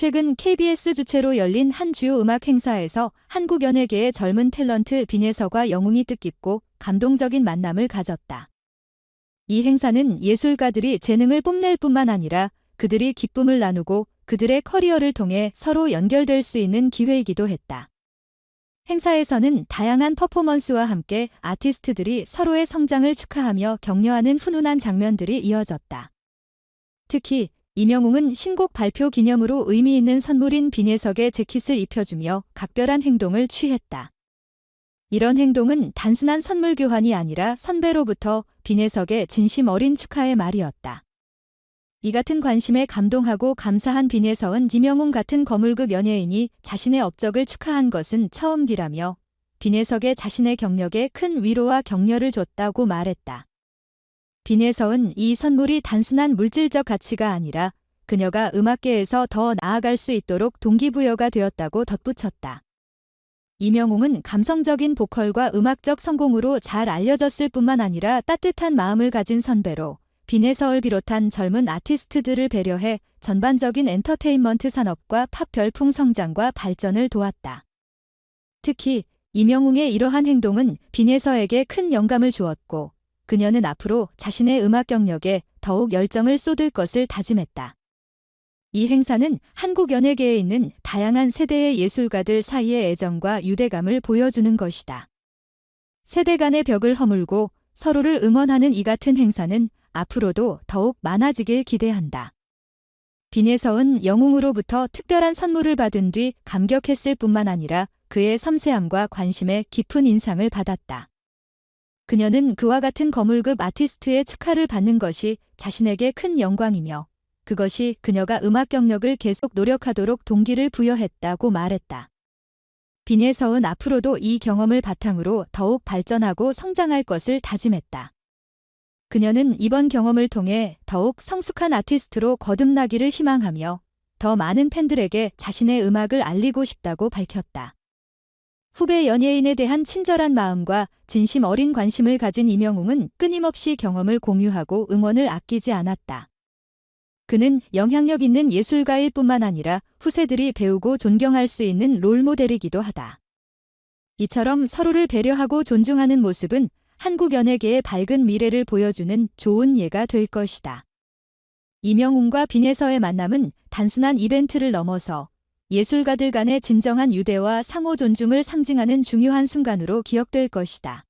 최근 KBS 주최로 열린 한 주요 음악 행사에서 한국 연예계의 젊은 탤런트 빈예서가 영웅이 뜻깊고 감동적인 만남을 가졌다. 이 행사는 예술가들이 재능을 뽐낼 뿐만 아니라 그들이 기쁨을 나누고 그들의 커리어를 통해 서로 연결될 수 있는 기회이기도 했다. 행사에서는 다양한 퍼포먼스와 함께 아티스트들이 서로의 성장을 축하하며 격려하는 훈훈한 장면들이 이어졌다. 특히 이명웅은 신곡 발표 기념으로 의미 있는 선물인 비내석에 재킷을 입혀주며 각별한 행동을 취했다. 이런 행동은 단순한 선물 교환이 아니라 선배로부터 비내석의 진심 어린 축하의 말이었다. 이 같은 관심에 감동하고 감사한 비내석은 이명웅 같은 거물급 연예인이 자신의 업적을 축하한 것은 처음이라며 비내석의 자신의 경력에 큰 위로와 격려를 줬다고 말했다. 빈혜서은 이 선물이 단순한 물질적 가치가 아니라 그녀가 음악계에서 더 나아갈 수 있도록 동기부여가 되었다고 덧붙였다. 이명웅은 감성적인 보컬과 음악적 성공으로 잘 알려졌을 뿐만 아니라 따뜻한 마음을 가진 선배로 빈혜서를 비롯한 젊은 아티스트들을 배려해 전반적인 엔터테인먼트 산업과 팝 별풍 성장과 발전을 도왔다. 특히 이명웅의 이러한 행동은 빈혜서에게 큰 영감을 주었고 그녀는 앞으로 자신의 음악 경력에 더욱 열정을 쏟을 것을 다짐했다. 이 행사는 한국 연예계에 있는 다양한 세대의 예술가들 사이의 애정과 유대감을 보여주는 것이다. 세대 간의 벽을 허물고 서로를 응원하는 이 같은 행사는 앞으로도 더욱 많아지길 기대한다. 빈예서은 영웅으로부터 특별한 선물을 받은 뒤 감격했을 뿐만 아니라 그의 섬세함과 관심에 깊은 인상을 받았다. 그녀는 그와 같은 거물급 아티스트의 축하를 받는 것이 자신에게 큰 영광이며 그것이 그녀가 음악 경력을 계속 노력하도록 동기를 부여했다고 말했다. 빈예서은 앞으로도 이 경험을 바탕으로 더욱 발전하고 성장할 것을 다짐했다. 그녀는 이번 경험을 통해 더욱 성숙한 아티스트로 거듭나기를 희망하며 더 많은 팬들에게 자신의 음악을 알리고 싶다고 밝혔다. 후배 연예인에 대한 친절한 마음과 진심 어린 관심을 가진 이명웅은 끊임없이 경험을 공유하고 응원을 아끼지 않았다. 그는 영향력 있는 예술가일 뿐만 아니라 후세들이 배우고 존경할 수 있는 롤모델이기도 하다. 이처럼 서로를 배려하고 존중하는 모습은 한국 연예계의 밝은 미래를 보여주는 좋은 예가 될 것이다. 이명웅과 빈혜서의 만남은 단순한 이벤트를 넘어서 예술가들 간의 진정한 유대와 상호 존중을 상징하는 중요한 순간으로 기억될 것이다.